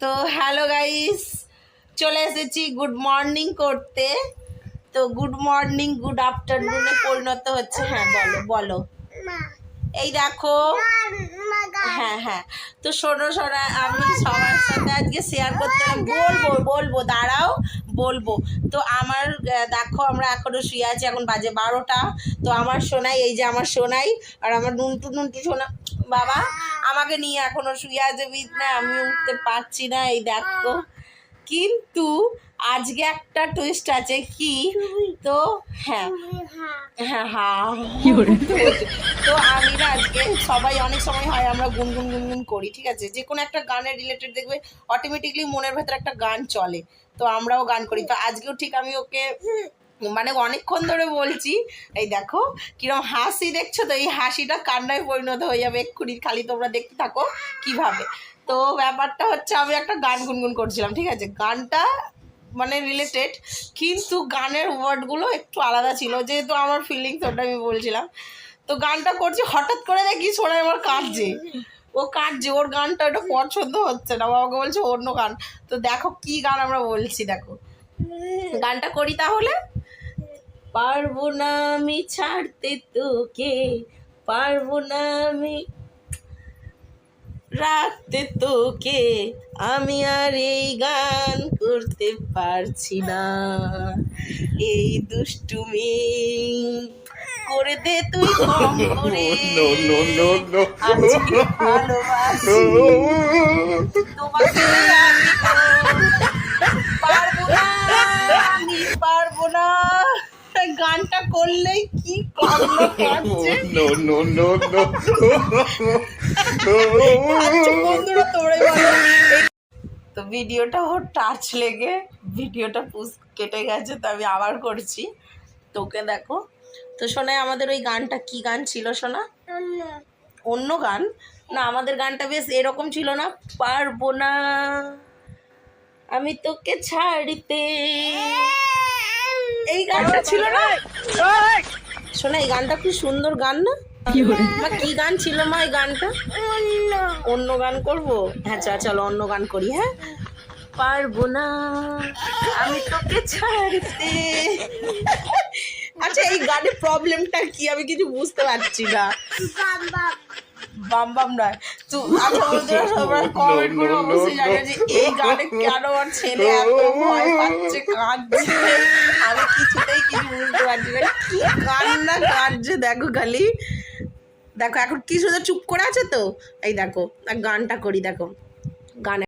তো hello guys, চলে এসেছি গুড মর্নিং করতে। তো গুড মর্নিং, গুড আফটারনুনে পরিণত হচ্ছে। হ্যাঁ বলো বলো। এই দেখো। হ্যাঁ হ্যাঁ। তো শোনো, শোনা, আমি সবার সাথে আজকে শেয়ার করতে বলব বলব, দাঁড়াও। বলব। তো আমার দেখো আমরা এখনও শুয়ে আছি, এখন বাজে বারোটা। তো আমার সোনাই, এই যে আমার সোনাই আর আমার নুনটু নুনটু সোনা, বাবা, আমাকে নিয়ে এখনও শুয়ে আছে, বিছনা, আমি উঠতে পারছি না, এই দেখো। কিন্তু আজকে একটা টুইস্ট আছে কি? তো হ্যাঁ। হ্যাঁ হ্যাঁ তো আমি না আজকে সবাই অনেক সময় হয় আমরা গুনগুন গুনগুন করি ঠিক আছে? যে কোনো একটা গানের রিলেটেড দেখবে অটোমেটিকলি মনের ভেতরে একটা গান চলে। তো আমরাও গান করি। তো আজকেও ঠিক আমি ওকে মানে অনেকক্ষণ ধরে বলছি, এই দেখো, কিরম হাসি দেখছ তো? এই হাসিটা কান্নায় পরিণত হয়ে যাবে এক্ষুনি। খালি তোমরা দেখতে থাকো কীভাবে। তো ব্যাপারটা হচ্ছে, আমি একটা গান গুনগুন করছিলাম, ঠিক আছে? গানটা মানে রিলেটেড কিন্তু গানের ওয়ার্ডগুলো একটু আলাদা ছিল, যেহেতু আমার ফিলিংস ওটা আমি বলছিলাম। তো গানটা করছি, হঠাৎ করে দেখি শোনায় আমার কাঁদছে। ও কাঁদছে, ওর গানটা ওটা পছন্দ হচ্ছে না বাবাকে বলছে অন্য গান। তো দেখো কি গান আমরা বলছি, দেখো। গানটা করি তাহলে? পারব না আমি ছাড়তে তোকে পারব না আমি রাখতে তোকে আমি আর এই গান করতে পারছি না এই দুষ্টুমি করে দে তুই কম করে. আজকে ভালোবাসি তোমাকে আমি পারব না আমি পারব না গানটা করলেই কি. আচ্ছা বন্ধুরা তো ভিডিওটা ওর টাচ লেগে ভিডিওটা পুস কেটে গেছে তো আমি আবার করছি। তোকে দেখো তো শোনাই আমাদের ওই গানটা কি গান ছিল শোনা অন্য গান? না আমাদের গানটা বেশ এরকম ছিল না পারব না। আমি তোকে ছাড়িতে। এই গানটা ছিল না? শোনা এই গানটা খুব সুন্দর গান না? মা কি গান ছিল মা এই গানটা? অন্য। গান করব? হ্যাঁ চল চলো অন্য গান করি হ্যাঁ? পারব না আমি তোকে ছাড়তে। আচ্ছা এই গানের প্রবলেমটা কি? আমি কিছু বুঝতে পারছি না। বাম বাম। নয়। তো আচ্ছা কমেন্ট করে অবশ্যই জানিয়ে যে এই গানে কেন আমার ছেলে এত ভয় পাচ্ছে কাঁদছে? আমি কিছুতেই কিছু বুঝতে পারছি না। কি কান্না কাটছে দেখো খালি। দেখো, এখন কি শুধু চুপ করে আছে তো? এই দেখো গানটা করি, দেখো। গানে